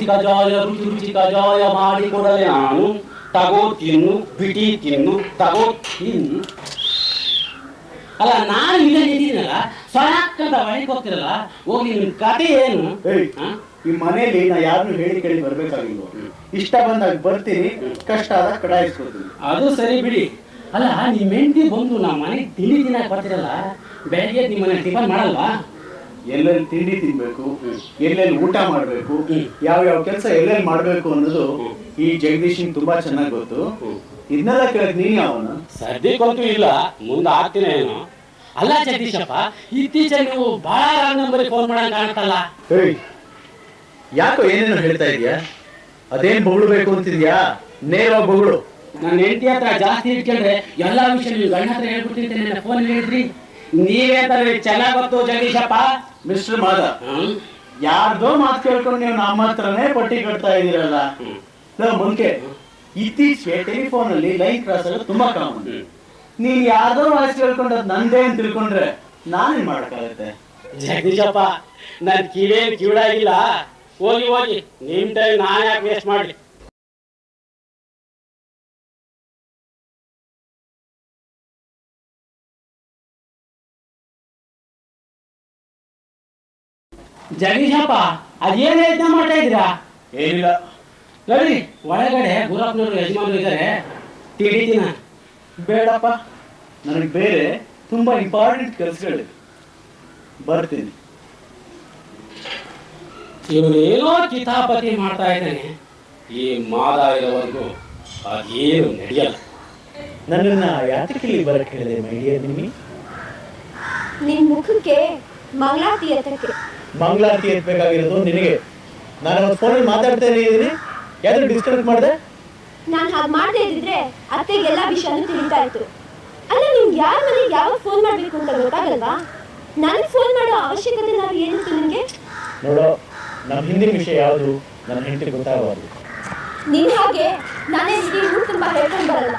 ಬಿಸಿ ಕಜಾಯ ರುಚಿ ರುಚಿ ಕಜಾಯ ಮಾಡಿ ಕೊಡಲೆ ನಾನು. ತಗೋ ತಿನ್ನು ಬಿಟಿ ತಿನ್ನು ತಗೋ ತಿನ್ನು. ಅಲ್ಲ ನಾನು ಇಲ್ಲೇ ನಿಂತಿದ್ದೀನಲ್ಲ ಮನೆ ಹೊಳಿಕೋಗ್ತಿರಲ್ಲ ಹೋಗಿ ನಿಮ್ ಕತೆ ಏನು? ಈ ಮನೆಯಲ್ಲಿ ನಾ ಯಾರನ್ನು ಹೇಳಿ ಕೇಳಿ ಬರ್ಬೇಕಾಗಿಲ್ವ? ಇಷ್ಟ ಬಂದಾಗ ಬರ್ತೀನಿ ಕಷ್ಟ ಆದಾಗ ಕಡಾಯಿಸ್ಕೊತೀನಿ ಅದು ಸರಿ ಬಿಡಿ. ಅಲ್ಲ ನಿಮ್ಮ ಹೆಂಡತಿ ಬಂದು ನಮ್ಮ ಮನೆಗೆ ತಿಂಡಿ ದಿನ ಬರ್ತಿರಲ್ಲ ಬೆಳಗ್ಗೆ ನಿಮ್ಮ ಮನೆ ಟಿಫನ್ ಮಾಡಲ್ವಾ? ಎಲ್ಲೆಲ್ಲಿ ತಿಂಡಿ ತಿನ್ಬೇಕು ಎಲ್ಲೆಲ್ಲಿ ಊಟ ಮಾಡ್ಬೇಕು ಯಾವ ಯಾವ ಕೆಲಸ ಎಲ್ಲೆಲ್ಲಿ ಮಾಡ್ಬೇಕು ಅನ್ನೋದು. ಈ ಜಗದೀಶನ್ ತುಂಬಾ ಚೆನ್ನಾಗಿ ಗೊತ್ತು. ಇದನ್ನೆಲ್ಲ ಕೇಳಕ್ ನೀನ್ ಯಾವನು ಸದ್ಯಕ್ಕಂತೂ ಇಲ್ಲ ಮುಂದೆ ಆಗ್ತೀನಿ ಏನು. ಅಲ್ಲ ಜಗದೀಶಪ್ಪ ಇತ್ತೀಚೆಗೆ ನೀವು ಬಹಳ ರಾಂಗ್ ನಂಬರಿಗೆ ಫೋನ್ ಮಾಡಂಗ್ ಕಾಣ್ತಲ್ಲ ಏಯ್ ಯಾಕೋ ಏನೇನು ಹೇಳ್ತಾ ಇದೀಯಾ? ಅದೇನ್ ಬೊಗಳ್ಬೇಕು ಅಂತಿದ್ಯಾ? ನೇರ ಬಗಳು. ನನ್ನ ಹೆಂಡತಿ ಹತ್ರ ಜಾಸ್ತಿ ಇಟ್ಕೊಂಡ್ರೆ ಎಲ್ಲಾ ವಿಷಯ ನೀವು ಗಂಡ ಹತ್ರ ಹೇಳ್ಬಿಟ್ಟಿರ್ತೇನೆ ನನ್ನ ಫೋನ್ ಹೇಳಿದ್ರಿ. ನೀವೇ ತರ ಚೆನ್ನಾಗ್ ಗೊತ್ತು ಜಗದೀಶಪ್ಪ. ಮಿಸ್ಟರ್ ಮಾದ? ಯಾರ್ದೋ ಮಾತು ಕೇಳ್ಕೊಂಡು ನೀವು ನಮ್ಮ ಹತ್ರನೇ ಪಟ್ಟಿ ಕಟ್ತಾ ಇದೀರಲ್ಲ ಮುಂಚೆ ಇತ್ತೀಚೆಗೆ ಟೆಲಿಫೋನ್ ಅಲ್ಲಿ ಲೈನ್ ಕ್ರಾಸ್ ಆಗೋದು ತುಂಬಾ ಕಾಮನ್ ನೀವು ಯಾರ್ದೋ ವಾಯ್ಸ್ ಕೇಳ್ಕೊಂಡು ನಂದೇ ಅಂತ ತಿಳ್ಕೊಂಡ್ರೆ ನಾನೇನ್ ಮಾಡಕ್ಕಾಗತ್ತೆ? ಜಗದೀಶಪ್ಪ ನನ್ ಕಿವಿ ಕಿವಿಡಾಗಿಲ್ಲ. ಹೋಗಿ ಹೋಗಿ. ನಿಮ್ ಟೈಮ್ ನಾನು ಯಾಕೆ ವೇಸ್ಟ್ ಮಾಡ್ಲಿ? ಜಗದೀಶಪ್ಪ ಅದೇನ್ ಯತ್ನ ಮಾಡ್ತಾ ಇದ್ದೀರಾ? ಏನಿಲ್ಲ. ನೋಡಿ ಒಳಗಡೆ ಗುರಪ್ಪನವರು ಯಜಮಾನರು ಇದ್ದಾರೆ. ತಿಳಿತೀನ ಬೇಡಪ್ಪ. ನನಗೆ ಬೇರೆ ತುಂಬಾ ಇಂಪಾರ್ಟೆಂಟ್ ಕೆಲಸಗಳಿವೆ. ಬರ್ತೀನಿ. ಇವನೇನೋ ಕಿತಾಪತಿ ಮಾಡ್ತಾ ಇದ್ದಾನೆ. ಈ ಮಾದ ಇರೋವರೆಗೂ ಅದೇನು ನಡೆಯಲ್ಲ. ನನ್ನನ್ನ ಯಾತಕ್ಕೆ ಇಲ್ಲಿ ಬರಕ್ಕೆ ಹೇಳಿದೆ ಮೈಡಿಯರ್ ನಿಮ್ಮ ನಿನ್ ಮುಖಕ್ಕೆ ಮಂಗಳಾತಿ ಎತ್ತಕ್ಕೆ ಮಂಗಳಾರತಿ ಎತ್ಬೇಕಾಗಿರೋದು ನಿನಗೆ. ನಾನು ಫೋನಲ್ಲಿ ಮಾತಾಡ್ತಾ ಇದ್ದೀನಿ. ಯಾರು ಡಿಸ್ಕನೆಕ್ಟ್ ಮಾಡಿದೆ? ನಾನು ಹಾಗೆ ಮಾಡದೇ ಇದ್ದಿದ್ರೆ ಅತ್ತೆಗೆ ಎಲ್ಲ ವಿಷಯನೂ ತಿಳಿತಾ ಇತ್ತು. ಅಲ್ಲ ನಿಮ್ಗೆ ಯಾರ ಮನೆಗೆ ಯಾವಾಗ ಫೋನ್ ಮಾಡ್ಬೇಕು ಅಂತ ಗೊತ್ತಾಗಲ್ವಾ? ನನಗೆ ಫೋನ್ ಮಾಡೋ ಅವಶ್ಯಕತೆ ನಾವು ಏನಿತ್ತು ನಿಮಗೆ? ನೋಡು ನಮ್ಮ ಹಿಂದಿನ ವಿಷಯ ಯಾವುದು? ನನ್ನ ಹೆಂಡತಿ ಗೊತ್ತಾಗಬಾರ್ದು. ನಿನ್ ಹಾಗೆ ನಾನೇ ಇಡೀ ಊರು ತುಂಬಾ ಹೇಳ್ಕೊಂಡು ಬರಲ್ಲ.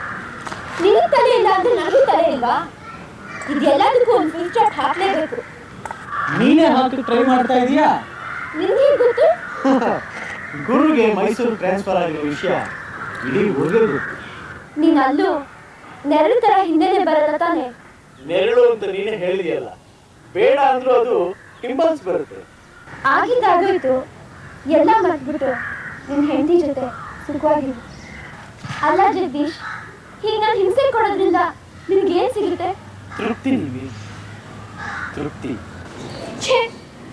ನಿನ್ನ ತಲೆ ಇಲ್ಲ ಅಂದ್ರೆ ನನಗೂ ತಲೆ ಇಲ್ವಾ? ಇದೆಲ್ಲದಕ್ಕೂ ಒಂದು ಫುಲ್ ಸ್ಟಾಪ್ ಹಾಕ್ಲೇಬೇಕು. ನೀನೇ ಹಾಕಿ ಟ್ರೈ ಮಾಡ್ತಾ ಇದೀಯಾ? ನಿನ್ಗೆ ಗೊತ್ತು? ಗುರುಗೆ ಮೈಸೂರು ಟ್ರಾನ್ಸ್ಫರ್ ಆಗಿರೋ ವಿಷಯ ಇಡೀ ಊರಿಗೆ ಗೊತ್ತು. ನೀನ್ ಅಲ್ಲೂ ನೆರಳು ತರ ಹಿಂದೆನೆ ಬರಲ್ಲ ತಾನೆ? ನೆರಳು ಅಂತ ನೀನೇ ಹೇಳಿದೆಯಲ್ಲ. ಬೇಡ ಅಂದ್ರೂ ಅದು ಇಂಪಲ್ಸ್ ಬರುತ್ತೆ. ಆಗಿಂದ ಆಗೋಯ್ತು. ಎಲ್ಲ ಮರ್ತ್ಬಿಟ್ಟು ನಿನ್ ಹೆಂಡತಿ ಜೊತೆ ಸುಖವಾಗಿರು. ಅಲ್ಲ ಜಗದೀಶ್ ಹೀಗೆ ನಾನು ಹಿಂಸೆ ಕೊಡೋದ್ರಿಂದ ನಿನ್ಗೆ ಏನ್ ಸಿಗುತ್ತೆ? ತೃಪ್ತಿ ನೀವಿ ತೃಪ್ತಿ. ಛೇ,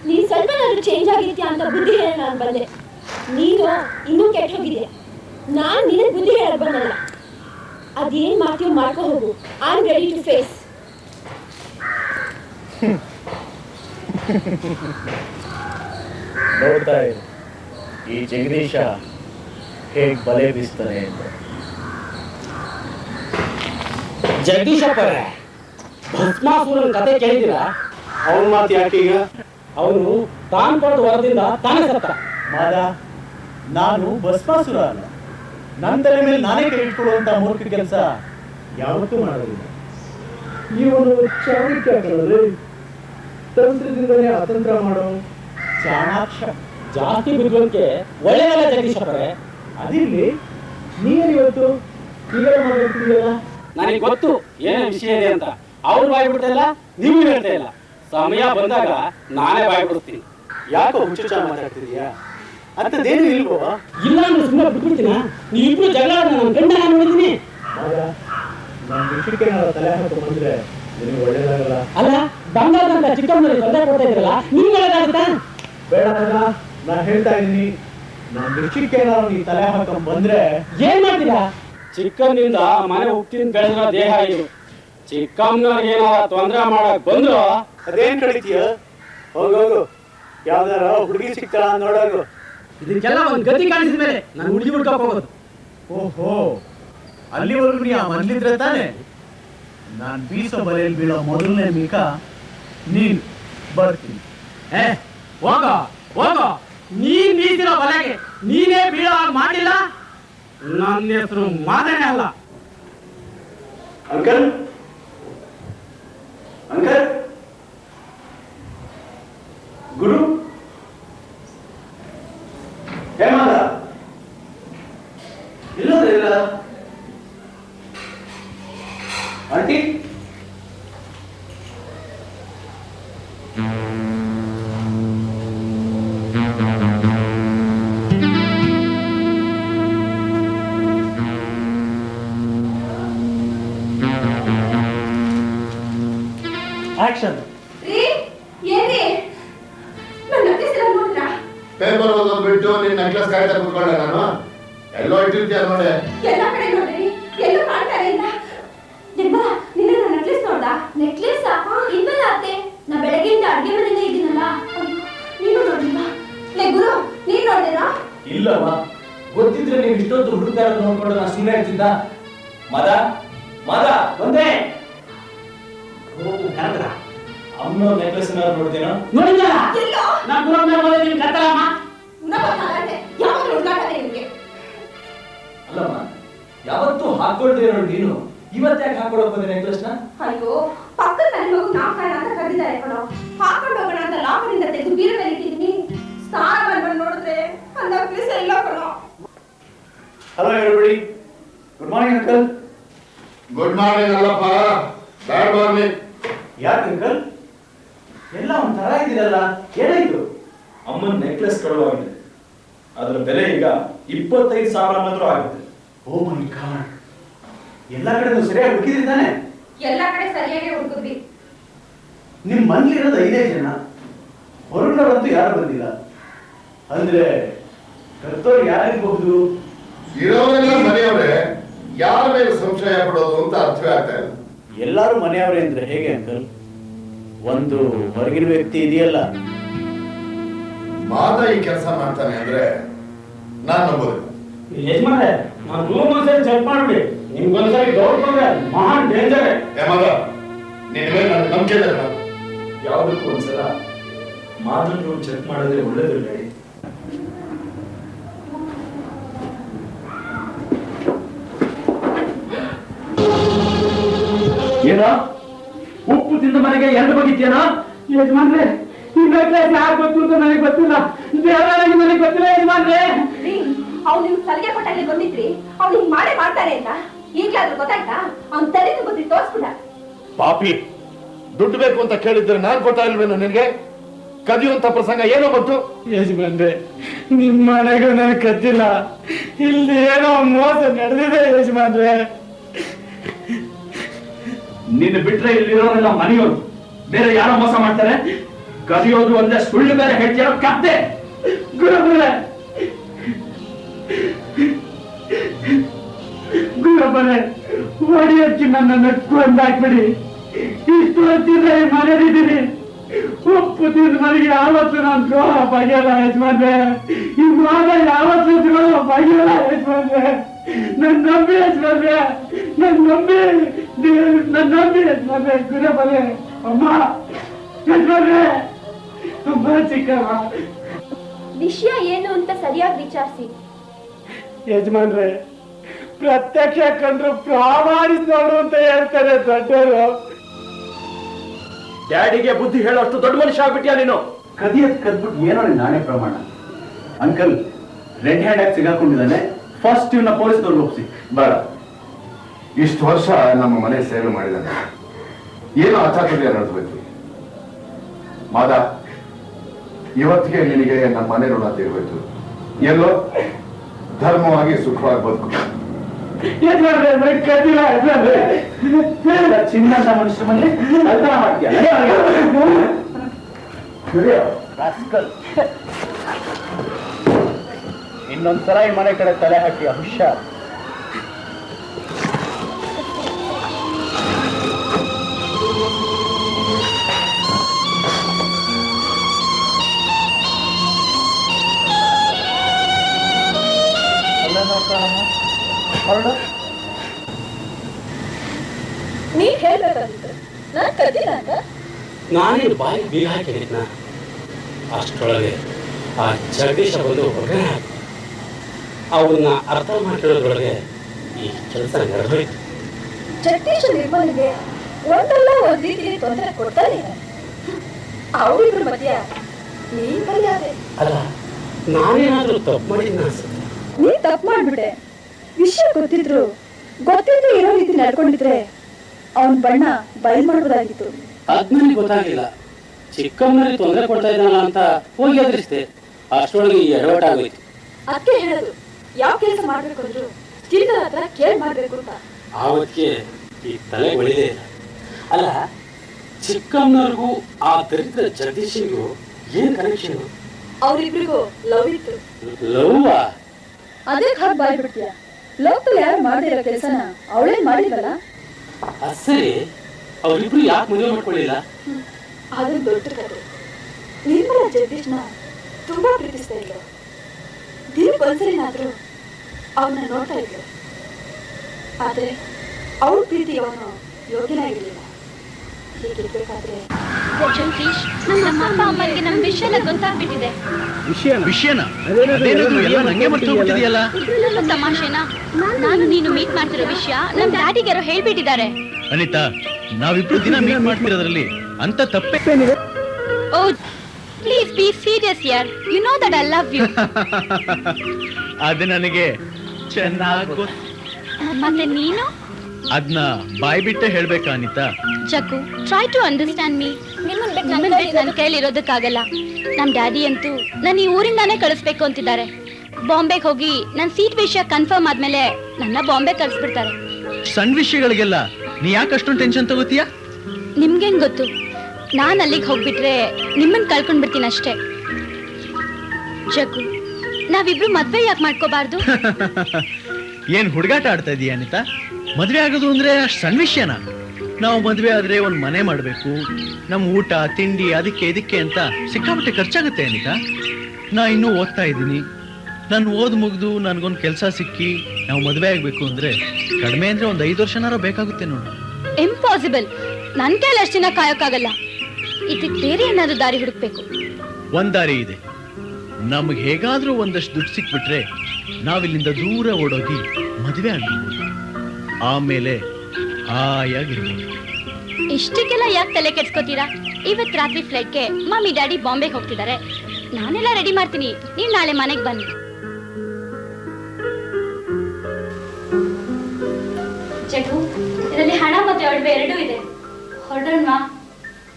ನೀನ್ ಸ್ವಲ್ಪನಾದ್ರೂ ಚೇಂಜ್ ಆಗಿರ್ತೀಯ ಅಂತ ಬುದ್ಧಿ ಹೇಳ ನಾನು ಬಂದೆ. ನೀನು ಇನ್ನೂ ಕೆಟ್ಟ ಹೋಗಿದ್ಯಾ ನಾನ್ ನಿನಗೆ ಬುದ್ಧಿ ಹೇಳಕ್ ಬಂದಲ್ಲ. ಅದೇನ್ ಮಾಡ್ತೀವಿ ಮಾಡ್ಕೊ ಹೋಗು. I am ready to face ನೋಡ್ತಾ ಇರು. ಈ ಜಗದೀಶ ಹೇಗ್ ಬಲೆ ಬೀಸ್ತಾನೆ ಅಂತ. ಜಗದೀಶಪ್ಪ ಭಸ್ಮಾಸುರನ ಕತೆ ಕೇಳಿದಿರಾ ಅವನ ಮಾತು ಯಾಕೆ ಈಗ? ಅವನು ತಾನ್ ಪಡೆದ ವರದಿಂದ ತಾನೇ ಸತ್ತ. ಮಾದ ನಾನು ಬಸ್ಪಾಸುರ ಅಲ್ಲ ನನ್ನ ತಲೆ ಮೇಲೆ ನಾನೇ ಕೈ ಇಟ್ಕೊಳ್ಳುವಂತ ಮೂರ್ಖ ಕೆಲಸ ಯಾವತ್ತೂ ಮಾಡೋದಿಲ್ಲ. ಇವನು ಚಾಣಕ್ಯ ತಂತ್ರದಿಂದಲೇ ಅತಂತ್ರ ಮಾಡೋ. ಚಾಣಾಕ್ಷ. ಜಾಸ್ತಿ ಬಿದ್ದಂತೆ ಒಳ್ಳೆಯಲ್ಲ ಅವರೇ ಅದಿರ್ಲಿ. ನೀನು ಇವತ್ತು ಹೀಗೆ ಮಾತಾಡ್ತಿದೆಯಲ್ಲ ನನಗೆ ಗೊತ್ತು ಏನೇ ವಿಷಯ ಇದೆ ಅಂತ. ಅವ್ರು ಬಾಯ್ಬಿಡ್ತಾ ಇಲ್ಲ ನೀವು ಹೇಳ್ತಾ ಇಲ್ಲ. ಸಮಯ ಬಂದಾಗ ನಾನೇ ಬಾಯ್ಬಿಡ್ತೀನಿ. ಯಾಕೋ ಹುಚ್ಚುಚ್ಚ ಮಾತಾಡ್ತಿದೀಯಾ ಅಂತದೇನು ಇಲ್ವೋ? ಇಲ್ಲ ಅಂದ್ರೆ ಸುಮ್ಮನೆ ಬಿಟ್ಬಿಡ್ತೀನ ನೀವಿಬ್ರು ಜಗಳ ನನ್ನ ನಾನು ಗಂಡ ನಾನು ನೋಡಿದ್ದೀನಿ. ಅಲ್ಲ ಬಂಗಾರದಂತ ಚಿಕ್ಕಮ್ಮನಲ್ಲಿ ತೊಂದರೆ ಕೊಡ್ತಾ ಇದ್ರಲ್ಲ ನಿಮ್ಗಳಾಗುತ್ತಾ ಬೇಡ ಮಗ ನಾನು ಹೇಳ್ತಾ ಇದ್ದೀನಿ. ನಾನು ನಾವು ನೀ ತಲೆ ಹಾಕೊಂಡ್ ಬಂದ್ರೆ ಏನ್ ಮಾಡ್ತೀರಾ? ಚಿಕ್ಕನಿಂದ ಮನೆ ಹೋಗ್ತೀನಿ ಬೆಳೆದ್ರ ದೇಹ ಇದು. ಚಿಕ್ಕಮ್ಮನವ್ರಿಗೆ ಏನೋ ತೊಂದರೆ ಮಾಡಕ್ ಬಂದ್ರು? ಅದೇನ್ ಕಳಿತೀಯ? ಹೋಗೋಗು ಯಾವ್ದಾರ ಹುಡುಗಿ ಸಿಗ್ತಾಳ ನೋಡೋಗು. ಇದಕ್ಕೆಲ್ಲ ಒಂದ್ ಗತಿ ಕಾಣಿಸಿದ ಮೇಲೆ ನಾನು ಹುಡುಗಿ ಹುಡ್ಕಕ್ ಹೋಗೋದು. ಓಹೋ ಅಲ್ಲಿವರೆಗೂ ನೀ ಆ ಮನ್ಲಿದ್ರೆ ತಾನೆ? ನಾನ್ ಬೀಸೋ ಬಲೆಯಲ್ಲಿ ಬೀಳೋ ಮೊದಲನೇ ಮೀಕ ನೀನ್. ಬರ್ತೀನಿ. ಏ ಹೋಗ ಹೋಗ. ನೀನ್ ಬೀಸಿರೋ ಬಲೆಗೆ ನೀನೇ ಬೀಳೋ ಹಾಗೆ ಮಾಡಿಲ್ಲ ನನ್ನ ಹೆಸರು ಮಾದನೆ ಅಲ್ಲ. ಅಂಕಲ್? ಅಂಕಲ್ ಗುರು ಇಲ್ಲಮ್ಮ ಗೊತ್ತಿದ್ರೆ ನೀವು ಇಷ್ಟೊಂದು ಹುಡುಗರ ನೋಡ್ಕೊಂಡು ನಾನು ಸುಮ್ಮನೆ ಇರ್ತಿದ್ದ? ಮದ ಮದ ಒಂದೇ ಅವನು ನೆಕ್ಲೆಸ್ ನಾನು ಕತ್ತಲಮ್ಮ ಯಾವಾಗ ಹುಡುಗಾಟನೆ ನಿಮ್ಗೆ? ಅಲ್ಲಮ್ಮ ಯಾವತ್ತೂ ಹಾಕೊಳ್ದೆ ಇರೋ ನೀನು. ಇವತ್ತು ಯಾಕೆ ಹಾಕೊಳಕ್ ಬಂದೆ ನೆಕ್ಲೆಸ್ನ? ಅಯ್ಯೋ ಪಕ್ಕದ ಹೋಗಿ ಅಂತ ಕರೆದಿದ್ದಾರೆ ಕಣೋ. ಹಾಕೊಂಡು ಹೋಗೋಣ ಅಂತ ಲಾಕರಿಂದ ತೆಗೆದು ಮೇಲೆ ಇಟ್ಟಿದ್ದೀನಿ. ಎಲ್ಲ ಕಣೋ hello everybody good morning uncle good morning ಅಲ್ಲಪ್ಪ. ಬ್ಯಾಡ್ ಮಾರ್ನಿಂಗ್ ಯಾಕೆ ಅಂಕಲ್ ಎಲ್ಲ ಒಂಥರ ಇದ್ದೀರಲ್ಲ. ಏನಾಯ್ತು ಅಮ್ಮನ ನೆಕ್ಲೆಸ್ ಕಳುವಾಗಿದೆ ಅದರ ಬೆಲೆ ಈಗ ಇಪ್ಪತ್ತೈದು ಸಾವಿರ ಮಾತ್ರ ಆಗುತ್ತೆ. ಓ ಮೈ ಗಾಡ್ ಎಲ್ಲ ಕಡೆನೂ ಸರಿಯಾಗಿ ಹುಡುಕಿದ್ರಿ ತಾನೆ? ಎಲ್ಲ ಕಡೆ ಸರಿಯಾಗಿ ಹುಡುಕಿದ್ವಿ. ನಿಮ್ಮ ಮನೇಲಿರೋದು ಐದೇ ಜನ. ಹೊರಗಡವಂತೂ ಯಾರು ಬಂದಿಲ್ಲ. ಅಂದ್ರೆ ಕರ್ತವ್ರು ಯಾರಿರ್ಬಹುದು? ಇರೋರೆಲ್ಲ ಮನೆಯವರೇ ಯಾರ ಮೇಲೆ ಸಂಶಯ ಪಡೋದು ಅಂತ ಅರ್ಥವೇ ಆಗ್ತಾ ಇಲ್ಲ. ಎಲ್ಲಾರು ಮನೆಯವರೇ ಅಂದ್ರೆ ಹೇಗೆ ಅಂಕಲ್? ಒಂದು ಹೊರಗಿನ ವ್ಯಕ್ತಿ ಇದೆಯಲ್ಲ. ಮಾದ ಈ ಕೆಲಸ ಮಾಡ್ತಾನೆ ಅಂದ್ರೆ ನಾನ್ ನಾನು ರೂಮ್ ಒಂದ್ಸರಿ ಚೆಕ್ ಮಾಡ್ಬಿಡಿ. ನಿಮ್ಗೊಂದ್ಸರಿ ಡೌಟ್ ಬಂದ್ರೆ ಮಹಾನ್ ಡೇಂಜರ್ ಮಗ ಮೇಲೆ ನಂಬಿಕೆ ಯಾವುದಕ್ಕೂ ಒಂದ್ಸಲ ಮಾದನ್ನು ಚೆಕ್ ಮಾಡಿದ್ರೆ ಒಳ್ಳೇದು ಏನ ಉಪ್ಪು ತಿಂದ ಮನೆಗೆ ಎರಡು ಬಗಿದ್ಯೇನೋ ಯಜಮಾನ್ರೆ ಈ ನೆಕ್ಲೆಸ್ ಯಾರು ಗೊತ್ತು ಅಂತ ನನಗೆ ಗೊತ್ತಿಲ್ಲ. ದೇವರಾಗಿ ನನಗೆ ಗೊತ್ತಿಲ್ಲ ಯಜಮಾನ್ರೆ. ಅವ್ನು ನಿಮ್ಗೆ ಸಲಿಗೆ ಕೊಟ್ಟಾಗಲೇ ಬಂದಿದ್ರಿ. ಅವ್ನು ಹಿಂಗ್ ಮಾಡೇ ಮಾಡ್ತಾರೆ ಅಂತ. ಈಗ್ಲಾದ್ರೂ ಗೊತ್ತಾಯ್ತಾ? ಅವ್ನ್ ತಲೆ ಬುದ್ಧಿ ತೋರಿಸ್ಬಿಡ. ಪಾಪಿ ದುಡ್ಡು ಬೇಕು ಅಂತ ಕೇಳಿದ್ರೆ ನಾನ್ ಗೊತ್ತಾಗಿಲ್ವೇನು ನಿನ್ಗೆ? ಕದಿಯುವಂತ ಪ್ರಸಂಗ ಏನೋ ಗೊತ್ತು ಯಜಮಾನ್ರೆ ನಿಮ್ಮ ಮನೆಗೂ ನನಗೆ ಕದ್ದಿಲ್ಲ ಇಲ್ಲಿ ಏನೋ ಮೋಸ ನಡೆದಿದೆ ಯಜಮಾನ್ರೆ. ನಿನ್ನ ಬಿಟ್ರೆ ಇಲ್ಲಿರೋರೆಲ್ಲ ಮನೆಯವರು. ಬೇರೆ ಯಾರೋ ಮೋಸ ಮಾಡ್ತಾರೆ? ಕದಿಯೋದು ಒಂದೇ ಸುಳ್ಳು ಬೇರೆ ಹೇಳ್ತಿರೋ ಕತ್ತೆ. ಗುರುಬಲೆ ಗುರುಬಲೆ ಹೊಡಿಯೋಕ್ಕೆ ನನ್ನನ್ನು ಕೊಂದಾಕ್ಬಿಡಿ ಇಷ್ಟು ಹೊತ್ತಿದ್ರೆ ಮನೆಯಲ್ಲಿದ್ದೀನಿ. ಉಪ್ಪು ತಿಂದು ನನಗೆ ಯಾವತ್ತು ನಾನು ದ್ರೋಹ ಬಗೆಯಲ್ಲ ಯಜಮಾನ್ರೆ. ಈ ಮಾಡ ಯಾವತ್ತು ದ್ರೋಹ ಬಗೆಯಲ್ಲ ಯಜಮಾನ್ರೆ. ನನ್ ನಂಬಿ ಯಜಮಾನ್ರೆ. ನನ್ನ ನಂಬಿ. ನನ್ನ ಯಜಮಾನ್ರೆ ಗುರುಬಲೆ ಅಮ್ಮ ಯಜಮಾನ್ರೆ ಅಮ್ಮ ಚಿಕ್ಕಮ್ಮ. ವಿಷಯ ಏನು ಅಂತ ಸರಿಯಾಗಿ ವಿಚಾರಿಸಿ. ಯಜಮಾನ್ರೆ ಪ್ರತ್ಯಕ್ಷ ಕಂಡ್ರು ಪ್ರಾಮಾಣಿಕ ಅಂತ ಹೇಳ್ತಾರೆ ದೊಡ್ಡವರು. ಡ್ಯಾಡಿಗೆ ಬುದ್ಧಿ ಹೇಳೋಷ್ಟು ದೊಡ್ಡ ಮನುಷ್ಯ ಆಗ್ಬಿಟ್ಯಾ ನೀನು? ಕದಿಯತ್ ಕದ್ಬಿಟ್ಟು ಏನೋ ನಿನ್ ಪ್ರಮಾಣ. ಅಂಕಲ್ ರೆಡ್ ಹ್ಯಾಂಡ್ ಆಗಿ ಸಿಗಾಕೊಂಡಿದ್ದಾನೆ. ಫಸ್ಟ್ ಇವನ್ನ ಪೊಲೀಸ್ನವ್ರಿಗೆ ಒಪ್ಸಿ. ಬೇಡ ಇಷ್ಟು ವರ್ಷ ನಮ್ಮ ಮನೆ ಸೇವೆ ಮಾಡಿದಾಗ ಏನೋ ಅಚಾತುರ್ಯ ಬಗ್ಗೆ? ಮಾದ ಇವತ್ತಿಗೆ ನಿನಗೆ ನಮ್ಮ ಮನೆ ಋಣ ತೀರ್ಬೇಕು ಎಲ್ಲೋ ಧರ್ಮವಾಗಿ ಸುಖವಾಗಿ ಬದುಕು. ಮನುಷ್ಯ ಮನೆ. ಮಾಡ್ತೀಯ. ಇನ್ನೊಂದ್ಸಲ ಈ ಮನೆ ಕಡೆ ತಲೆ ಹಾಕಿ ಹುಷಾರ್ ಹೊರಡು ನೀ ಹೇಳ್ಬೇಕಾಗಿತ್ತು ನಾನ್ ಕದ್ದಿಲ್ಲ ಅಂತ. ನಾನೇನು ಬಾಯಿ ಬೀಗ ಹಾಕಿದ್ನ ಅಷ್ಟರೊಳಗೆ ಆ ಜಗದೀಶ ಬಂದು ಹೊರಗಡೆ ಹಾಕಿ ಅವನ್ನ ಅರ್ಥ ಮಾಡಿಕೊಳ್ಳೋದ್ರೊಳಗೆ ಈ ಕೆಲಸ ನಡೆದೋಯ್ತು ಜಗದೀಶ ನಿರ್ಮಲಿಗೆ ಒಂದಲ್ಲ ಒಂದ್ ರೀತಿಯಲ್ಲಿ ತೊಂದರೆ ಕೊಡ್ತಾನೆ ಇದ್ದಾನೆ ಅವರಿಬ್ಬರ ಮಧ್ಯ ನೀನ್ ಬರಿಯಾದೆ ಅಲ್ಲ ನಾನೇನಾದ್ರೂ ತಪ್ಪು ಮಾಡಿದ್ನ ನೀನ್ ತಪ್ಪು ಮಾಡ್ಬಿಟ್ಟೆ. ವಿಷಯ ಗೊತ್ತಿದ್ರು. ಗೊತ್ತಿದ್ರು ಇರೋ ರೀತಿ ನಡ್ಕೊಂಡಿದ್ರೆ ಅವನ್ ಬಣ್ಣ ಬಯಲ್ ಮಾಡ್ಬೋದಾಗಿತ್ತು. ಅದ್ನಲ್ಲಿ ಗೊತ್ತಾಗಿಲ್ಲ. ಚಿಕ್ಕಮ್ಮನಲ್ಲಿ ತೊಂದರೆ ಕೊಡ್ತಾ ಇದ್ದಾನ ಅಂತ ಹೋಗಿ ಎದುರಿಸಿದೆ. ಅಷ್ಟೊಳಗೆ ಈ ಆಗೋಯ್ತು. ಅದಕ್ಕೆ ಹೇಳೋದು ಯಾವ ಕೆಲಸ ಮಾಡ್ಬೇಕು ಅಂದ್ರು ತಿರ್ಗರ ಹತ್ರ ಕೇರ್ ಮಾಡ್ಬೇಕು ಅಂತ. ಆವತ್ತಿಗೆ ಈ ತಲೆ ಒಳಿದೆ ಇಲ್ಲ. ಅಲ್ಲ ಚಿಕ್ಕಮ್ಮನವ್ರಿಗೂ ಆ ದರಿದ್ರ ಜಗದೀಶಿಗೂ ಏನ್ ಕನೆಕ್ಷನ್ ಅವರಿಬ್ರಿಗೂ ಲವ್ ಇತ್ತು. ಲವ್ವಾ ಅದಕ್ಕೆ ಹಾಗೆ ಬಾಯ್ಬಿಡ್ತೀಯ? ಲೋಕದಲ್ಲಿ ಯಾರು ಮಾಡದೇ ಇರೋ ಕೆಲಸನ ಅವಳೇ ಮಾಡಿದ್ರಲ್ಲ ಸರಿ. ಅವರಿಬ್ರು ಯಾಕೆ ಮದುವೆ ಮಾಡ್ಕೊಳ್ಳಿಲ್ಲ? ಅದು ದೊಡ್ಡ ಕಥೆ ನಿರ್ಮಲ ಜಗದೀಶ್ನ ತುಂಬಾ ಪ್ರೀತಿಸ್ತಾ ಇದ್ರು. ದಿನಕ್ಕೆ ಒಂದ್ಸರಿನಾದ್ರೂ ಅವನ್ನ ನೋಡ್ತಾ ಇದ್ರು. ಆದ್ರೆ ಅವ್ರ ಪ್ರೀತಿ ಅವನು ಯೋಗ್ಯನಾಗಿರ್ಲಿಲ್ಲ ನಮ್ಮ ಅಪ್ಪ ಅಮ್ಮನಿಗೆ ನಮ್ಮ ವಿಷಯ ಎಲ್ಲ ಗೊತ್ತಾಗ್ಬಿಟ್ಟಿದೆ. ವಿಷಯನ? ಎಲ್ಲ ನಂಗೆ ಇದ್ರಲ್ಲೆಲ್ಲ ತಮಾಷೆನಾ? ನಾನು ನೀನು ಮೀಟ್ ಮಾಡ್ತಿರೋ ವಿಷಯ ನಮ್ ಡ್ಯಾಡಿಗೆ ಹೇಳ್ಬಿಟ್ಟಿದ್ದಾರೆ. ಅನಿತಾ ನಾವಿಬ್ರು ದಿನ ಮೀಟ್ ಮಾಡ್ತಿರೋದ್ರಲ್ಲಿ ಅಂತ ತಪ್ಪೇನಿದೆ ಓ ಪ್ಲೀಸ್ ಬಿ ಸೀರಿಯಸ್ ಯಾರ್ you know that I love you ಅದು ನನಗೆ ಚೆನ್ನಾಗಿ ಗೊತ್ತು. ಮತ್ತೆ ನೀನು? ಅದನ್ನ ಬಾಯ್ ಬಿಟ್ಟೆ ಹೇಳ್ಬೇಕಾ ಅನಿತಾ? ಚಕು ಟ್ರೈ ಟು ಅಂಡರ್ಸ್ಟ್ಯಾಂಡ್ ಮೀ ನನ್ನ ಕೈಲಿರೋದಕ್ಕಾಗಲ್ಲ. ನಮ್ ಡ್ಯಾಡಿ ಅಂತೂ ನಾನು ಈ ಊರಿಂದಾನೇ ಕಳಿಸ್ಬೇಕು ಅಂತಿದ್ದಾರೆ. ಬಾಂಬೆಗೆ ಹೋಗಿ ನನ್ನ ಸೀಟ್ ವಿಷಯ ಕನ್ಫರ್ಮ್ ಆದ್ಮೇಲೆ ನನ್ನ ಬಾಂಬೆ ಕಳಿಸ್ಬಿಡ್ತಾರೆ. ಸಣ್ಣ ವಿಷಯಗಳಿಗೆಲ್ಲ ನೀ ಯಾಕೆ ಅಷ್ಟೊಂದು ಟೆನ್ಷನ್ ತಗೋತೀಯಾ? ನಿಮ್ಗೇನ್ ಗೊತ್ತು? ನಾನ್ ಅಲ್ಲಿಗೆ ಹೋಗ್ಬಿಟ್ರೆ ನಿಮ್ಮನ್ ಕಳ್ಕೊಂಡ್ ಬಿಡ್ತೀನಿ ಅಷ್ಟೇ. ಚಕು ನಾವಿಬ್ರು ಮದ್ವೆ ಯಾಕೆ ಮಾಡ್ಕೋಬಾರ್ದು? ಏನ್ ಹುಡುಗಾಟ ಆಡ್ತಾ ಇದೀಯ ಅನಿತಾ? ಮದ್ವೆ ಆಗೋದು ಅಂದ್ರೆ ಅಷ್ಟು ಸಣ್ಣ ವಿಷಯನ ನಾವು ಮದುವೆ ಆದ್ರೆ ಒಂದು ಮನೆ ಮಾಡಬೇಕು ನಮ್ಮ ಊಟ ತಿಂಡಿ ಅದಕ್ಕೆ ಇದಕ್ಕೆ ಅಂತ ಸಿಕ್ಕಾಪಟ್ಟೆ ಖರ್ಚಾಗುತ್ತೆ ಅಂತ ನಾ ಇನ್ನೂ ಓದ್ತಾ ಇದ್ದೀನಿ. ನಾನು ಓದ್ ಮುಗಿದು ನನ್ಗೊಂದ್ ಕೆಲಸ ಸಿಕ್ಕಿ ನಾವು ಮದುವೆ ಆಗ್ಬೇಕು ಅಂದ್ರೆ ಕಡಿಮೆ ಅಂದ್ರೆ ಒಂದು ಐದು ವರ್ಷನಾರ ಬೇಕಾಗುತ್ತೆ ನೋಡು. ಇಂಪಾಸಿಬಲ್ ನನ್ ಕೈಲಿ ಅಷ್ಟಿನ ಕಾಯಕ್ಕಾಗಲ್ಲ ಕಾಯೋಕ್ಕಾಗಲ್ಲ. ಇದಕ್ ಬೇರೆ ಏನಾದ್ರೂ ದಾರಿ ಹುಡುಕ್ಬೇಕು. ಒಂದ್ ದಾರಿ ಇದೆ. ನಮ್ಗೆ ಹೇಗಾದ್ರೂ ಒಂದಷ್ಟು ದುಡ್ಡು ಸಿಕ್ಬಿಟ್ರೆ ನಾವಿಲ್ಲಿಂದ ದೂರ ಓಡೋಗಿ ಮದುವೆ ಆಗ್ಬೋದು. ಆಮೇಲೆ ಹಾಯಾಗಿರ್ಬೋದು. ಇಷ್ಟಕ್ಕೆಲ್ಲ ಯಾಕೆ ತಲೆ ಕೆಡ್ಸ್ಕೊತೀರಾ? ಇವತ್ತು ರಾತ್ರಿ ಫ್ಲೈಟ್ಗೆ ಮಮ್ಮಿ ಡ್ಯಾಡಿ ಬಾಂಬೆಗೆ ಹೋಗ್ತಿದ್ದಾರೆ ನಾನೆಲ್ಲ ರೆಡಿ ಮಾಡ್ತೀನಿ. ನೀವ್ ನಾಳೆ ಮನೆಗೆ ಬನ್ನಿ. ಜಗು ಇದರಲ್ಲಿ ಹಣ ಮತ್ತೆ ಒಡವೆ ಎರಡೂ ಇದೆ. ಹೊರಡೋಣ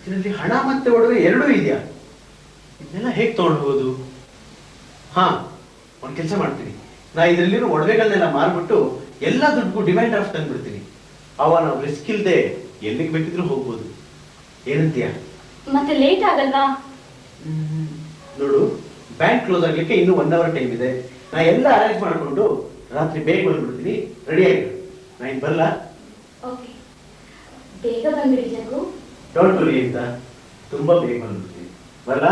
ಇದರಲ್ಲಿ ಹಣ ಮತ್ತೆ ಒಡವೆ ಎರಡೂ ಇದೆಯಾ? ಇದನ್ನೆಲ್ಲ ಹೇಗೆ ತಗೊಂಡ್ಬೋದು ಹಾ ಒಂದ್ ಕೆಲಸ ಮಾಡ್ತೀನಿ. ನಾ ಇದರಲ್ಲಿರೋ ಒಡವೆಗಳನ್ನೆಲ್ಲ ಮಾರ್ಬಿಟ್ಟು ಎಲ್ಲ ದುಡ್ಡಿಗೂ ಡಿಮ್ಯಾಂಡ್ ಡ್ರಾಫ್ಟ್ ತಂದ್ಬಿಡ್ತೀನಿ. ಅವ ನಾವು ರಿಸ್ಕ್ ಇಲ್ಲದೆ ಎಲ್ಲಿಗೆ ಬೇಕಿದ್ರು ಹೋಗ್ಬೋದು. ಏನಂತೀಯ? ಮತ್ತೆ ಲೇಟ್ ಆಗಲ್ವಾ? ನೋಡು ಬ್ಯಾಂಕ್ ಕ್ಲೋಸ್ ಆಗ್ಲಿಕ್ಕೆ ಇನ್ನೂ ಒನ್ ಅವರ್ ಟೈಮ್ ಇದೆ. ನಾ ಎಲ್ಲ ಅರೇಂಜ್ ಮಾಡ್ಕೊಂಡು ರಾತ್ರಿ ಬೇಗ ಬಂದ್ಬಿಡ್ತೀನಿ. ರೆಡಿ ಆಗಿ. ನಾ ಇನ್ ಬರಲ್ಲ ಓಕೆ ಬೇಗ ಬಂದ್ಬಿಡಿ ಜಗ್ಗು. ಡೋಂಟ್ ವರಿ ಅಂತ ತುಂಬಾ ಬೇಗ ಬಂದ್ಬಿಡ್ತೀನಿ. ಬರಲ್ಲ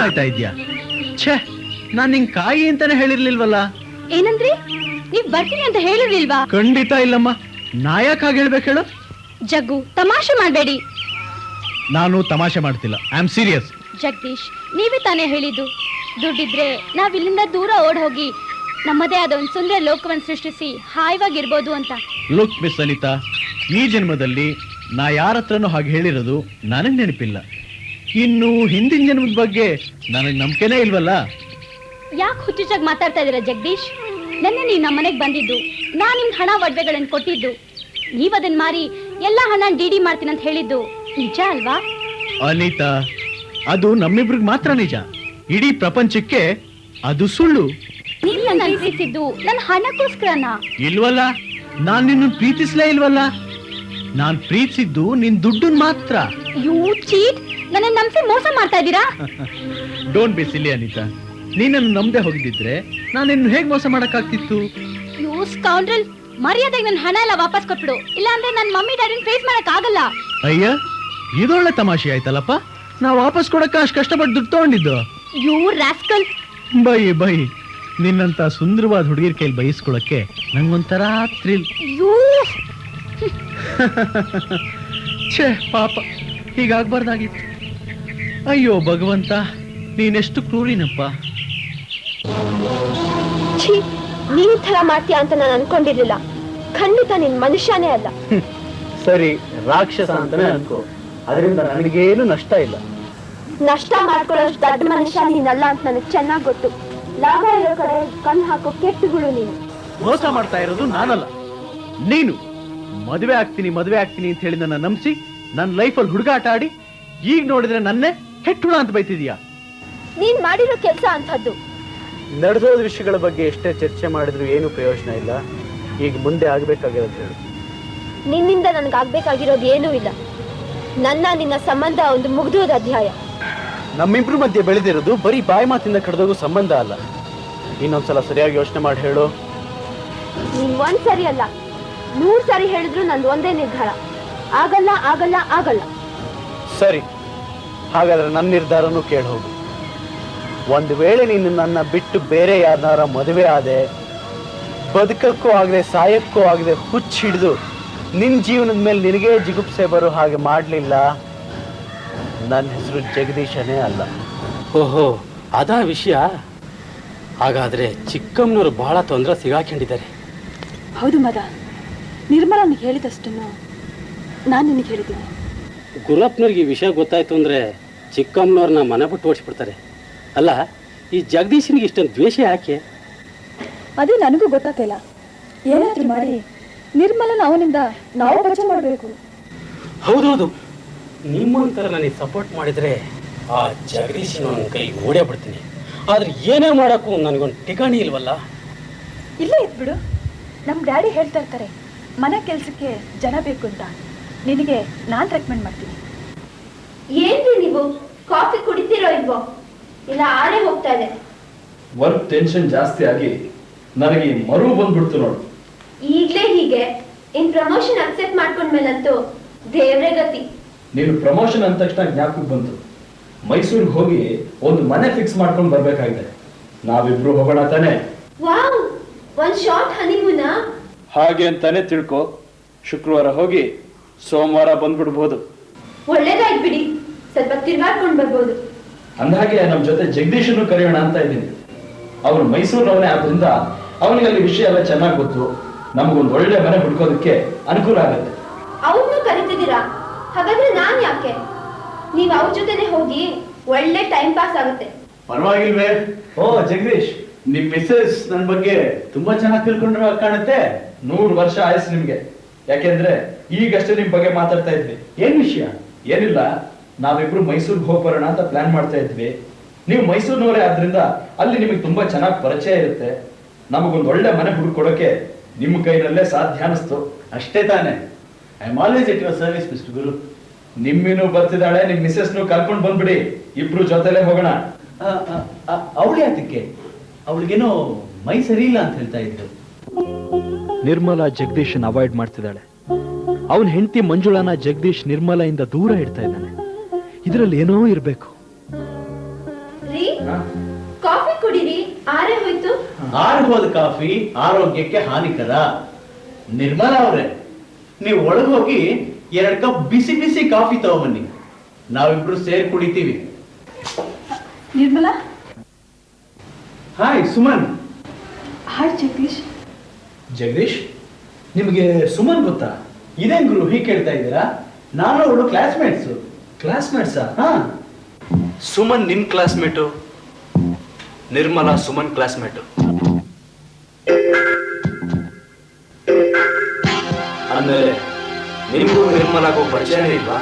ಕಾಯ್ತಾ ಇದ್ಯಾ ಛೇ ನಾನ್ ನಿಂಗ್ ಕಾಯಿ ಅಂತಾನೆ ಹೇಳಿರ್ಲಿಲ್ವಲ್ಲ? ಏನಂದ್ರಿ? ನೀವ್ ಬರ್ತೀನಿ ಅಂತ ಹೇಳಿರ್ಲಿಲ್ವಾ? ಖಂಡಿತ ಇಲ್ಲಮ್ಮ. ನಾಯಕ್ ಹಾಗೆ ಹೇಳ್ಬೇಕು ಹೇಳು? ಜಗ್ಗು ತಮಾಷೆ ಮಾಡಬೇಡಿ. ನಾನು ತಮಾಷೆ ಮಾಡ್ತಿಲ್ಲ. ಐ ಆಮ್ ಸೀರಿಯಸ್ ಜಗದೀಶ್ ನೀವೇ ತಾನೇ ಹೇಳಿದ್ದು. ದುಡ್ಡಿದ್ರೆ ನಾವ್ ಇಲ್ಲಿಂದ ದೂರ ಓಡ್ ಹೋಗಿ ನಮ್ಮದೇ ಆದ ಒಂದು ಸುಂದರ ಲೋಕವನ್ನು ಸೃಷ್ಟಿಸಿ ಹಾಯವಾಗಿರ್ಬೋದು ಅಂತ. ಲುಕ್ ಮಿಸ್ ಅನಿತಾ ಈ ಜನ್ಮದಲ್ಲಿ ನಾ ಯಾರತ್ರನೂ ಹಾಗೆ ಹೇಳಿರೋದು ನನಗೆ ನೆನಪಿಲ್ಲ. ಇನ್ನು ಹಿಂದಿನ ಜನ್ಮದ ಬಗ್ಗೆ ನನಗೆ ನಂಬಿಕೆನೇ ಇಲ್ವಲ್ಲ? ಯಾಕೆ ಹುಚ್ಚುಚ್ಚಾಗಿ ಮಾತಾಡ್ತಾ ಇದ್ದೀರಾ ಜಗದೀಶ್? ನೆನ್ನೆ ನೀ ನಮ್ಮ ಮನೆಗೆ ಬಂದಿದ್ದು. ನಾನು ನಿಮ್ಗೆ ಹಣ ಒಡವೆಗಳನ್ನು ಕೊಟ್ಟಿದ್ದು. ನೀವು ಅದನ್ನ ಮಾರಿ ಎಲ್ಲ ಹಣ ಡಿ ಡಿ ಮಾಡ್ತೀನಿ ಅಂತ ಹೇಳಿದ್ದು. ನಿಜ ಅಲ್ವಾ? ಅನಿತಾ ಅದು ನಮ್ಮಿಬ್ರಿಗೆ ಮಾತ್ರ ನಿಜ. ಇಡೀ ಪ್ರಪಂಚಕ್ಕೆ ಅದು ಸುಳ್ಳು. ನೀವು ನನ್ನ ಪ್ರೀತಿಸಿದ್ದು ನನ್ನ ಹಣಕ್ಕೋಸ್ಕರನಾ? ಇಲ್ವಲ್ಲ? ನಾನ್ ನಿನ್ನ ಪ್ರೀತಿಸ್ಲೇ ಇಲ್ವಲ್ಲ? ನಾನ್ ಪ್ರೀತಿಸಿದ್ದು ನಿನ್ ದುಡ್ಡನ್ ಮಾತ್ರ. You cheat. ನನ್ನ ನಂಬಿಸಿ ಮೋಸ ಮಾಡ್ತಾ ಇದ್ದೀರಾ? ಡೋಂಟ್ ಬಿ ಸಿಲಿ ಅನಿತಾ ನೀನನ್ನು ನಂಬದೆ ಹೋಗಿದ್ದಿದ್ರೆ ನಾನು ಹೇಗೆ ಮೋಸ ಮಾಡಕ್ಕಾಗ್ತಿತ್ತು? ಯು ಸ್ಕೌಂಡ್ರಲ್ ಮರ್ಯಾದೆಗೆ ನನ್ನ ಹಣ ಎಲ್ಲ ವಾಪಸ್ ಕೊಟ್ಬಿಡು. ಇಲ್ಲ ಅಂದ್ರೆ ನನ್ನ ಮಮ್ಮಿ ಡ್ಯಾಡಿನ ಫೇಸ್ ಮಾಡಕ್ ಆಗಲ್ಲ ಅಯ್ಯ ಇದೊಳ್ಳೆ ತಮಾಷೆ ಆಯ್ತಲ್ಲಪ್ಪ? ನಾ ವಾಪಸ್ ಕೊಡಕ್ಕೆ ಅಷ್ಟು ಕಷ್ಟಪಟ್ಟು ದುಡ್ಡು ತಗೊಂಡಿದ್ದು. Yo rascal bye bye. ನಿನ್ನಂತ ಸುಂದರವಾದ ಹುಡುಗಿರ್ ಕೈಲಿ ಬಯಸ್ಕೊಳಕ್ಕೆ ನಂಗೊಂಥರ ಥ್ರಿಲ್ ಯು ಛೇ ಪಾಪ. ಹೀಗಾಗ್ಬಾರ್ದಾಗಿತ್ತು. ಅಯ್ಯೋ ಭಗವಂತ ನೀನೆಷ್ಟು ಕ್ರೂರಿನಪ್ಪ. ಛೀ ನೀನ್ ತರ ಮಾಡ್ತೀಯ ಅಂತ ನಾನು ಅನ್ಕೊಂಡಿರ್ಲಿಲ್ಲ. ಖಂಡಿತ ನೀನ್ ಮನುಷ್ಯನೇ ಅಲ್ಲ. ಸರಿ ರಾಕ್ಷಸ ಅಂತಾನೆ ಅನ್ಕೋ. ಅದರಿಂದ ನನಗೇನು ನಷ್ಟ ಇಲ್ಲ. ನಷ್ಟ ಮಾಡ್ಕೊಳ್ಳೋಷ್ಟು ದೊಡ್ಡ ಮನುಷ್ಯ ನೀನಲ್ಲ ಅಂತ ನನಗೆ ಚೆನ್ನಾಗಿ ಗೊತ್ತು. ಲಾಭ ಇರೋ ಕಡೆ ಕಣ್ಣು ಹಾಕೋ ಕೆಟ್ಟುಗಳು ನೀನು. ಮೋಸ ಮಾಡ್ತಾ ಇರೋದು ನಾನಲ್ಲ. ನೀನು ಮದುವೆ ಆಗ್ತೀನಿ ಮದುವೆ ಆಗ್ತೀನಿ ಅಂತ ಹೇಳಿ ನನ್ನ ನಂಬಿಸಿ ನನ್ನ ಲೈಫಲ್ಲಿ ಹುಡುಗಾಟ ಆಡಿ ಈಗ ನೋಡಿದ್ರೆ ನನ್ನೇ ಕೆಟ್ಟುಳ ಅಂತ ಬೈತಿದ್ಯಾ ನೀನ್ ಮಾಡಿರೋ ಕೆಲಸ ಅಂತದ್ದು ನಡೆದೋದ ವಿಷಯಗಳ ಬಗ್ಗೆ ಎಷ್ಟೇ ಚರ್ಚೆ ಮಾಡಿದ್ರು ಏನು ಪ್ರಯೋಜನ ಇಲ್ಲ. ಈಗ ಮುಂದೆ ಆಗ್ಬೇಕಾಗಿರೋದು ಹೇಳು. ನಿನ್ನಿಂದ ನನಗೆ ಆಗ್ಬೇಕಾಗಿರೋದು ಏನೂ ಇಲ್ಲ. ನನ್ನ ನಿನ್ನ ಸಂಬಂಧ ಒಂದು ಮುಗ್ದೋದ ಅಧ್ಯಾಯ. ನಮ್ಮಿಬ್ರು ಮಧ್ಯೆ ಬೆಳೆದಿರೋದು ಬರೀ ಬಾಯಿ ಮಾತಿಂದ ಕಡ್ದೋಗೋ ಸಂಬಂಧ ಅಲ್ಲ. ಇನ್ನೊಂದ್ಸಲ ಸರಿಯಾಗಿ ಯೋಚನೆ ಮಾಡಿ ಹೇಳು. ನೀನ್ ಒಂದ್ ಸರಿ ಅಲ್ಲ ನೂರ್ ಸರಿ ಹೇಳಿದ್ರು ನಂದು ಒಂದೇ ನಿರ್ಧಾರ. ಆಗಲ್ಲ ಆಗಲ್ಲ ಆಗಲ್ಲ. ಸರಿ. ಹಾಗಾದ್ರೆ ನನ್ನ ನಿರ್ಧಾರನೂ ಕೇಳಿ ಹೋಗು. ಒಂದು ವೇಳೆ ನೀನು ನನ್ನ ಬಿಟ್ಟು ಬೇರೆ ಯಾರನ್ನಾರ ಮದುವೆ ಆದೆ ಬದುಕಕ್ಕೂ ಆಗದೆ ಸಾಯಕ್ಕೂ ಆಗದೆ ಹುಚ್ಚು ಹಿಡಿದು ನಿನ್ನ ಜೀವನದ ಮೇಲೆ ನಿನಗೇ ಜಿಗುಪ್ಸೆ ಬರೋ ಹಾಗೆ ಮಾಡಲಿಲ್ಲ ನನ್ನ ಹೆಸರು ಜಗದೀಶನೇ ಅಲ್ಲ. ಓಹೋ ಅದಾ ವಿಷಯ? ಹಾಗಾದ್ರೆ ಚಿಕ್ಕಮ್ಮನವರು ಬಹಳ ತೊಂದರೆ ಸಿಗಾಕೊಂಡಿದ್ದಾರೆ. ಹೌದು ಮದ ನಿರ್ಮಲನಿಗೆ ಹೇಳಿದಷ್ಟನ್ನು ನಾನು ನಿನಗೆ ಹೇಳಿದ್ದೀನಿ. ಗುರಪ್ಪನವ್ರಿಗೆ ಈ ವಿಷಯ ಗೊತ್ತಾಯ್ತು ಅಂದ್ರೆ ಚಿಕ್ಕಮ್ಮನವ್ರನ್ನ ಮನೆ ಬಿಟ್ಟು ಓಡಿಸ್ಬಿಡ್ತಾರೆ. ಅಲ್ಲ ಈ ಜಗದೀಶನಿಗೆ ಇಷ್ಟೊಂದು ದ್ವೇಷ ಯಾಕೆ? ಅದೇ ನನಗೂ ಗೊತ್ತಾಗ್ತಿಲ್ಲ ಏನಾದ್ರೂ ಮಾಡಿ. ನಿರ್ಮಲನ ಅವನಿಂದ ನಾವು ಬಚಾವ್ ಮಾಡಬೇಕು. ಹೌದೌದು. ನಿಮ್ಮಂತರ ನನಗೆ ಸಪೋರ್ಟ್ ಮಾಡಿದ್ರೆ ಆ ಜಗದೀಶನ ನನ್ನ ಕೈ ಓಡೇ ಬಿಡ್ತೀನಿ. ಆದ್ರೆ ಏನೇ ಮಾಡೋಕ್ಕೂ ನನಗೊಂದು ಠಿಕಾಣಿ ಇಲ್ವಲ್ಲ? ಇಲ್ಲೇ ಇದ್ಬಿಡು ನಮ್ಮ ಡ್ಯಾಡಿ ಹೇಳ್ತಾ ಇರ್ತಾರೆ ಮನೆ ಕೆಲಸಕ್ಕೆ ಜನ ಬೇಕು ಅಂತ. ನಿನಗೆ ನಾನು ರೆಕಮೆಂಡ್ ಮಾಡ್ತೀನಿ. ಏನ್ರಿ ನೀವು? ಕಾಫಿ ಕುಡಿತೀರೋ ಇಲ್ವೋ? ಇಲ್ಲ ಆರೆ ಹೋಗ್ತಾ ಇದೆ. ವರ್ಕ್ ಟೆನ್ಷನ್ ಜಾಸ್ತಿ ಆಗಿ ನನಗೆ ಮರು ಬಂದ್ಬಿಡ್ತು ನೋಡು. ಈಗ್ಲೇ ಹೀಗೆ. ಇನ್ ಪ್ರಮೋಷನ್ ಅಕ್ಸೆಪ್ಟ್ ಮಾಡ್ಕೊಂಡ್ಮೇಲಂತೂ ದೇವ್ರೆ ಗತಿ. ನೀನು ಪ್ರಮೋಷನ್ ಅಂದ ತಕ್ಷಣ ಜ್ಞಾಪಕ ಬಂತು. ಮೈಸೂರಿಗೆ ಹೋಗಿ ಒಂದು ಮನೆ ಫಿಕ್ಸ್ ಮಾಡ್ಕೊಂಡು ಬರ್ಬೇಕಾಗಿದೆ ನಾವಿಬ್ರು ಹೋಗೋಣ ತಾನೆ. ವಾವ್! ಒಂದ್ ಶಾರ್ಟ್ ಹನಿಮೂನ ಹಾಗೆ ಅಂತಾನೆ ತಿಳ್ಕೊ. ಶುಕ್ರವಾರ ಹೋಗಿ ಸೋಮವಾರ ಬಂದ್ಬಿಡ್ಬೋದು. ಒಳ್ಳೇದಾಯ್ತು ಬಿಡಿ. ಸ್ವಲ್ಪ ತಿರ್ಗಾಡ್ಕೊಂಡ್ ಬರ್ಬೋದು. ಅಂದಹಾಗೆ ನಮ್ಮ ಜೊತೆ ಜಗದೀಶನ್ನು ಕರೆಯೋಣ ಅಂತ ಇದ್ದೀನಿ. ಅವನು ಮೈಸೂರಿನವನೇ ಆದ್ರಿಂದ ಅವನಿಗೆ ಅಲ್ಲಿ ವಿಷಯ ಎಲ್ಲ ಚೆನ್ನಾಗಿ ಗೊತ್ತು. ನಮಗೊಂದು ಒಳ್ಳೆ ಮನೆ ಹುಡ್ಕೋದಕ್ಕೆ ಅನುಕೂಲ ಆಗುತ್ತೆ. ಅವನು ಕರಿತಿದ್ದೀರಾ? ಹಾಗಾದ್ರೆ ನಾನ್ ಯಾಕೆ? ನೀವ್ ಅವ್ರ ಜೊತೆನೆ ಹೋಗಿ ಒಳ್ಳೆ ಟೈಮ್ ಪಾಸ್ ಆಗುತ್ತೆ. ಪರವಾಗಿಲ್ವೇ? ಓ ಜಗದೀಶ್ ನಿಮ್ ಮಿಸ್ಸಸ್ ನನ್ ಬಗ್ಗೆ ತುಂಬಾ ಚೆನ್ನಾಗಿ ತಿಳ್ಕೊಂಡ್ರೆ ಕಾಣುತ್ತೆ. ನೂರು ವರ್ಷ ಆಯಸ್ಸು ನಿಮ್ಗೆ. ಯಾಕೆಂದ್ರೆ ಈಗಷ್ಟೇ ನಿಮ್ ಬಗ್ಗೆ ಮಾತಾಡ್ತಾ ಇದ್ವಿ. ಏನ್ ವಿಷಯ? ಏನಿಲ್ಲ. ನಾವಿಬ್ರು ಮೈಸೂರಿಗೆ ಹೋಗ್ಬರೋಣ ಅಂತ ಪ್ಲಾನ್ ಮಾಡ್ತಾ ಇದ್ವಿ. ನೀವು ಮೈಸೂರಿನವರೇ ಆದ್ರಿಂದ ಅಲ್ಲಿ ನಿಮಗೆ ತುಂಬಾ ಚೆನ್ನಾಗಿ ಪರಿಚಯ ಇರುತ್ತೆ. ನಮಗೊಂದು ಒಳ್ಳೆ ಮನೆ ಹುಡುಕೊಡೋಕೆ ನಿಮ್ಮ ಕೈನಲ್ಲೇ ಸಾಧ್ಯ ಅನಿಸ್ತು. ಅಷ್ಟೇ ತಾನೆ. I am always it your service mister Guru ನಿಮ್ಮಿನೂ ಬರ್ತಿದ್ದಾಳೆ ನಿಮ್ ಮಿಸ್ಸಸ್ನು ಕರ್ಕೊಂಡು ಬಂದ್ಬಿಡಿ. ಇಬ್ರು ಜೊತೆಲೆ ಹೋಗೋಣ. ಅವಳೇ ಅದಕ್ಕೆ ಅವಳಿಗೇನೋ ಮೈ ಸರಿ ಇಲ್ಲ ಅಂತ ಹೇಳ್ತಾ ಇದ್ರು. ನಿರ್ಮಲಾ ಜಗದೀಶನ್ ಅವಾಯ್ಡ್ ಮಾಡ್ತಿದ್ದಾಳೆ. ಅವನ ಹೆಂಡತಿ ಮಂಜುಳಾನ ಜಗದೀಶ್ ನಿರ್ಮಲೆಯಿಂದ ದೂರ ಇಡ್ತಾ ಇದ್ದಾನೆ. ಇದರಲ್ಲಿ ಏನೋ ಇರಬೇಕು. ರೀ ಕಾಫಿ ಕುಡಿರಿ ಆರೇ ಹೋಯ್ತು. ಆರು ಹೋದ ಕಾಫಿ ಆರೋಗ್ಯಕ್ಕೆ ಹಾನಿಕರ. ನಿರ್ಮಲ ಅವ್ರೆ ನೀವು ಒಳಗೆ ಹೋಗಿ ಎರಡು ಕಪ್ ಬಿಸಿ ಬಿಸಿ ಕಾಫಿ ತಗೊಂಬನ್ನಿ. ನಾವಿಬ್ರು ಸೇರಿ ಕುಡಿತೀವಿ. ನಿರ್ಮಲ? ಹಾಯ್ ಸುಮನ್. ಹಾಯ್ ಜಗದೀಶ್. ಜಗದೀಶ್ ನಿಮಗೆ ಸುಮನ್ ಗೊತ್ತಾ? ಇದೇನ್ ಗುರು ಹೀಗೆ ಕೇಳ್ತಾ ಇದ್ದೀರಾ? ನಾನು ಅವಳು ಕ್ಲಾಸ್ಮೇಟ್ಸು ಕ್ಲಾಸ್ಮೇಟ್ಸಾ ಹಾ. ಸುಮನ್ ನಿಮ್ ಕ್ಲಾಸ್ಮೇಟು ನಿರ್ಮಲ ಸುಮನ್ ಕ್ಲಾಸ್ಮೇಟು ಆಮೇಲೆ ನಿಮಗೂ ನಿರ್ಮಲಾಗೂ ಪರಿಚಯ ಇಲ್ವಾ?